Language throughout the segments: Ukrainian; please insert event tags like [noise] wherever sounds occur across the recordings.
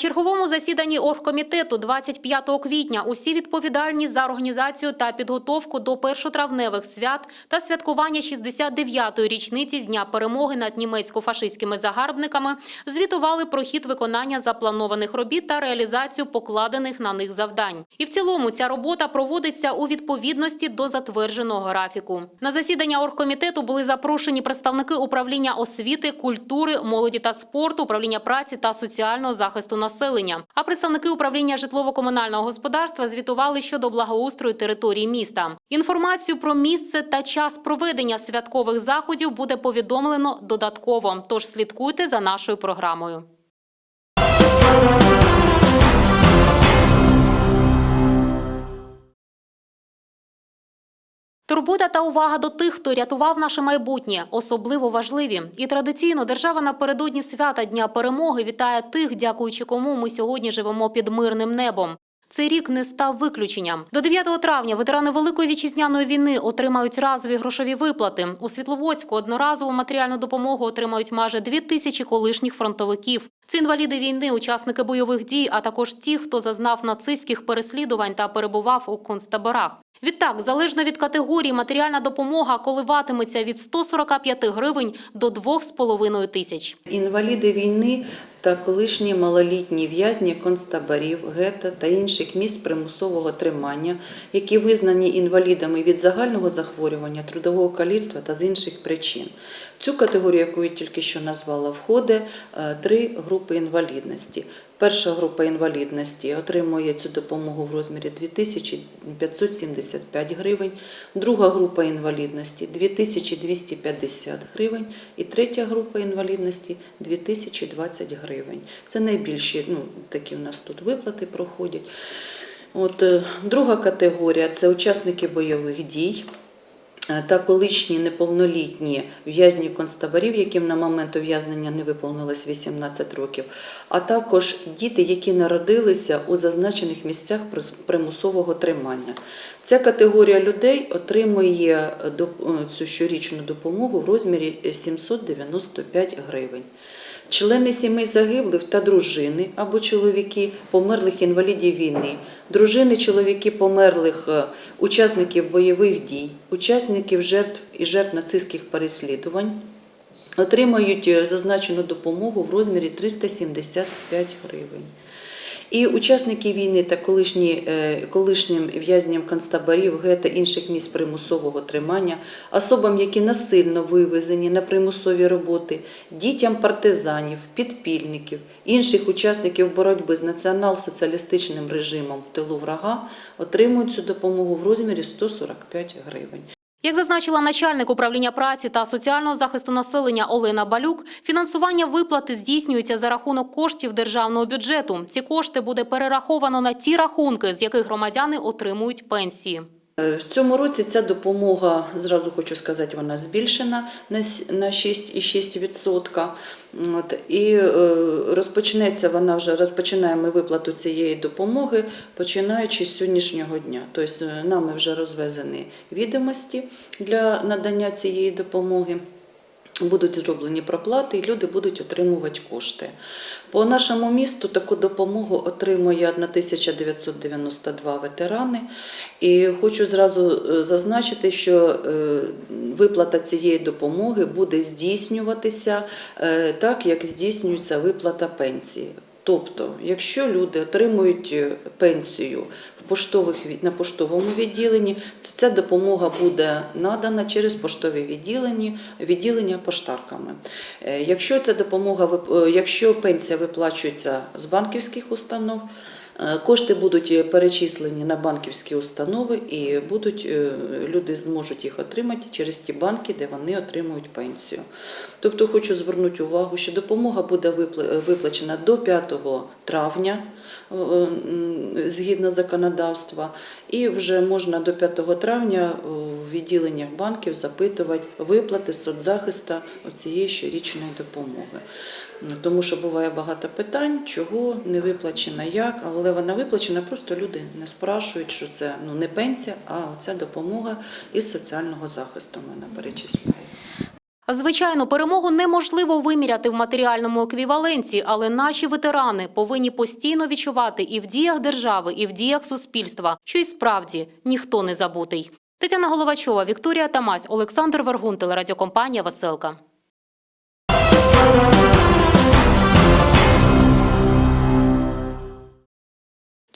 черговому засіданні оргкомітету 25 квітня усі відповідальні за організацію та підготовку до першотравневих свят та святкування 69-ї річниці з дня перемоги над німецько-фашистськими загарбниками звітували про хід виконання запланованих робіт та реалізацію покладених на них завдань. І в цілому ця робота проводиться у відповідності до затвердженого графіку. На засідання оргкомітету були запрошені представники управління освіти, культури, молоді та спорту, управління праці та соціального захисту населення. А представники управління житлово-комунального господарства звітували щодо благоустрою території міста. Інформацію про місце та час проведення святкових заходів буде повідомлено додатково. Тож слідкуйте за нашою програмою. Турбота та увага до тих, хто рятував наше майбутнє, особливо важливі. І традиційно держава напередодні свята Дня перемоги вітає тих, дякуючи кому ми сьогодні живемо під мирним небом. Цей рік не став виключенням. До 9 травня ветерани Великої вітчизняної війни отримають разові грошові виплати. У Світловодську одноразову матеріальну допомогу отримають майже 2 тисячі колишніх фронтовиків. Це інваліди війни, учасники бойових дій, а також ті, хто зазнав нацистських переслідувань та перебував у концтаборах. Відтак, залежно від категорії, матеріальна допомога коливатиметься від 145 гривень до 2,5 тисяч. Інваліди війни та колишні малолітні в'язні концтаборів, гетто та інших місць примусового тримання, які визнані інвалідами від загального захворювання, трудового каліцтва та з інших причин. В цю категорію, яку я тільки що назвала, входить е, три групи інвалідності. Перша група інвалідності отримує цю допомогу в розмірі 2575 гривень, друга група інвалідності 2250 гривень і третя група інвалідності 2020 гривень. Це найбільші ну, такі у нас тут виплати проходять. От, е, друга категорія це учасники бойових дій та колишні неповнолітні в'язні концтаборів, яким на момент ув'язнення не виповнилось 18 років, а також діти, які народилися у зазначених місцях примусового тримання. Ця категорія людей отримує цю щорічну допомогу в розмірі е, 795 гривень. Члени сімей загиблих та дружини або чоловіки померлих інвалідів війни, дружини, чоловіки померлих е, учасників бойових дій, учасників жертв і жертв нацистських переслідувань отримають е, зазначену допомогу в розмірі 375 гривень. І учасники війни та колишні, е, колишнім в'язням концтаборів, гетто інших місць примусового тримання, особам, які насильно вивезені на примусові роботи, дітям партизанів, підпільників, інших учасників боротьби з націонал-соціалістичним режимом в тилу врага, отримують цю допомогу в розмірі 145 гривень. Як зазначила начальник управління праці та соціального захисту населення Олена Балюк, фінансування виплати здійснюється за рахунок коштів державного бюджету. Ці кошти буде перераховано на ті рахунки, з яких громадяни отримують пенсії. Е, В цьому році ця допомога, зразу хочу сказати, вона збільшена на 6,6%. От, і е, розпочнеться вона вже розпочинаємо виплату цієї допомоги, починаючи з сьогоднішнього дня. Тобто е, нами вже розвезені відомості для надання цієї допомоги. Будуть зроблені проплати, і люди будуть отримувати кошти. По нашому місту таку допомогу отримує 1992 ветерани. І хочу зразу е, зазначити, що е, виплата цієї допомоги буде здійснюватися е, так, як здійснюється виплата пенсії. Тобто, якщо люди отримують е, пенсію в поштових на поштовому відділенні, ця допомога буде надана через поштові відділення, відділення поштарками. Е, Якщо ця допомога е, якщо пенсія виплачується з банківських установ. Е, Кошти будуть е, перечислені на банківські установи, і будуть е, люди зможуть їх отримати через ті банки, де вони отримують пенсію. Тобто, хочу звернути увагу, що допомога буде виплачена до 5 травня згідно законодавства, і вже можна до 5 травня в відділеннях банків запитувати виплати соцзахисту цієї щорічної допомоги. Тому що буває багато питань, чого не виплачена, як, але вона виплачена, просто люди не спрашують, що це ну, не пенсія, а ця допомога із соціального захисту вона перечисляється. Звичайно, перемогу неможливо виміряти в матеріальному еквіваленті, але наші ветерани повинні постійно відчувати і в діях держави, і в діях суспільства, що й справді ніхто не забутий. Тетяна Головачова, Вікторія Тамась, Олександр Вергун, телерадіокомпанія Веселка.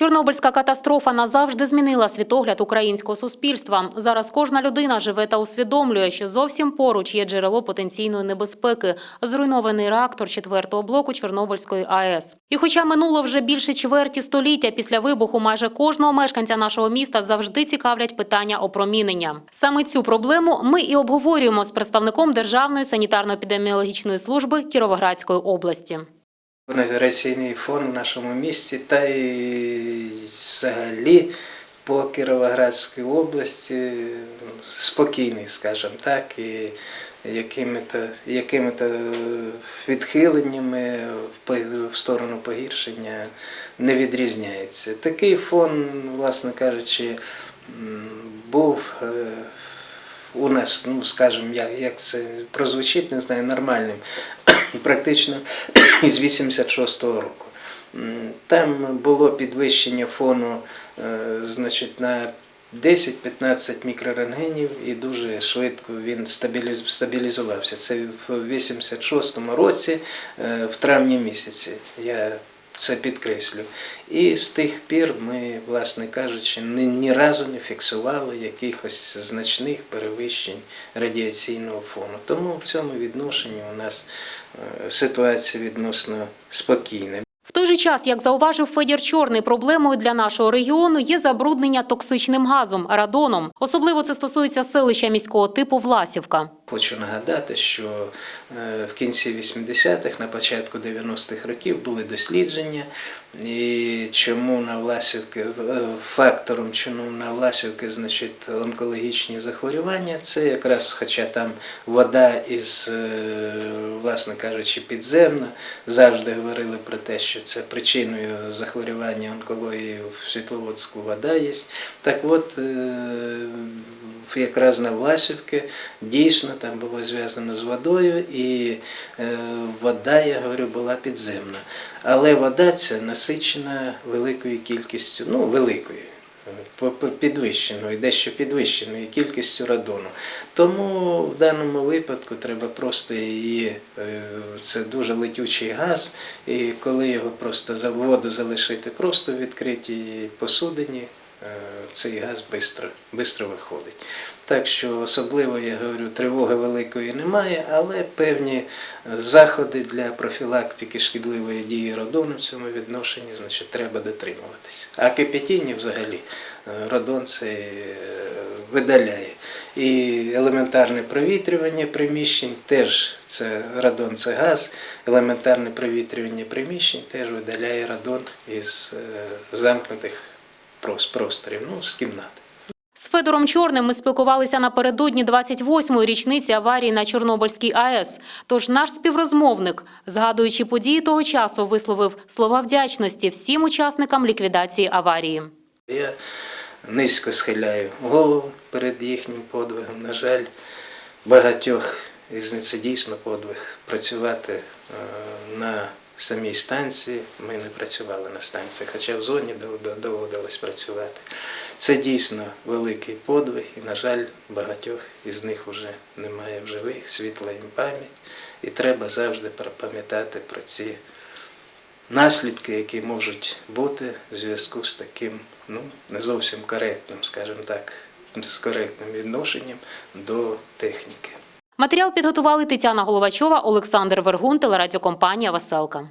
Чорнобильська катастрофа назавжди змінила світогляд українського суспільства. Зараз кожна людина живе та усвідомлює, що зовсім поруч є джерело потенційної небезпеки – зруйнований реактор четвертого блоку Чорнобильської АЕС. І хоча минуло вже більше чверті століття після вибуху, майже кожного мешканця нашого міста завжди цікавлять питання опромінення. Саме цю проблему ми і обговорюємо з представником Державної санітарно-епідеміологічної служби Кіровоградської області. Радіаційний фон в нашому місті та й взагалі по Кіровоградській області ну, спокійний, скажімо так, і якими-то якими-то відхиленнями в сторону погіршення не відрізняється. Такий фон, власне кажучи, був е, у нас, ну скажімо, як це прозвучить, не знаю, нормальним, практично [clears throat] із 86-го року. Там було підвищення фону е, значить, на 10-15 мікрорентгенів і дуже швидко він стабіліз- стабілізувався. Це в 86-му році, е, в травні місяці. Я це підкреслю. І з тих пір ми, власне кажучи, ні, ні разу не фіксували якихось значних перевищень радіаційного фону. Тому в цьому відношенні у нас е, ситуація відносно спокійна. В той же час, як зауважив Федір Чорний, проблемою для нашого регіону є забруднення токсичним газом – радоном. Особливо це стосується селища міського типу Власівка. Хочу нагадати, що е, в кінці 80-х, на початку 90-х років були дослідження, і чому на Власівки, е, фактором, чому на Власівки, значить, онкологічні захворювання, це якраз, хоча там вода із, е, власне кажучи, підземна, завжди говорили про те, що це причиною захворювання онкології в Світловодську вода є. Так от, е, якраз на Власівки дійсно там було зв'язано з водою, і вода, я говорю, була підземна. Але вода ця насичена великою кількістю, ну, великою. Підвищеною, дещо підвищеною кількістю радону. Тому в даному випадку треба просто її, е, це дуже летючий газ, і коли його просто воду залишити просто в відкритій посудині, цей газ швидко, швидко виходить. Так що особливо, я говорю, тривоги великої немає, але певні заходи для профілактики шкідливої дії радону в цьому відношенні значить, треба дотримуватися. А кипятіння взагалі е, радон це е, видаляє. І елементарне провітрювання приміщень теж це радон, це газ. Елементарне провітрювання приміщень теж видаляє радон із е, замкнутих просторів, ну, з кімнат. З Федором Чорним ми спілкувалися напередодні 28-ї річниці аварії на Чорнобильській АЕС. Тож наш співрозмовник, згадуючи події того часу, висловив слова вдячності всім учасникам ліквідації аварії. Я низько схиляю голову перед їхнім подвигом. На жаль, багатьох із них це дійсно подвиг працювати е, самій станції. Ми не працювали на станції, хоча в зоні доводилось працювати. Це дійсно великий подвиг, і, на жаль, багатьох із них вже немає в живих, світла їм пам'ять. І треба завжди пам'ятати про ці наслідки, які можуть бути в зв'язку з таким ну, не зовсім коректним, скажімо так, з коректним відношенням до техніки. Матеріал підготували Тетяна Головачова, Олександр Вергун, телерадіокомпанія «Веселка».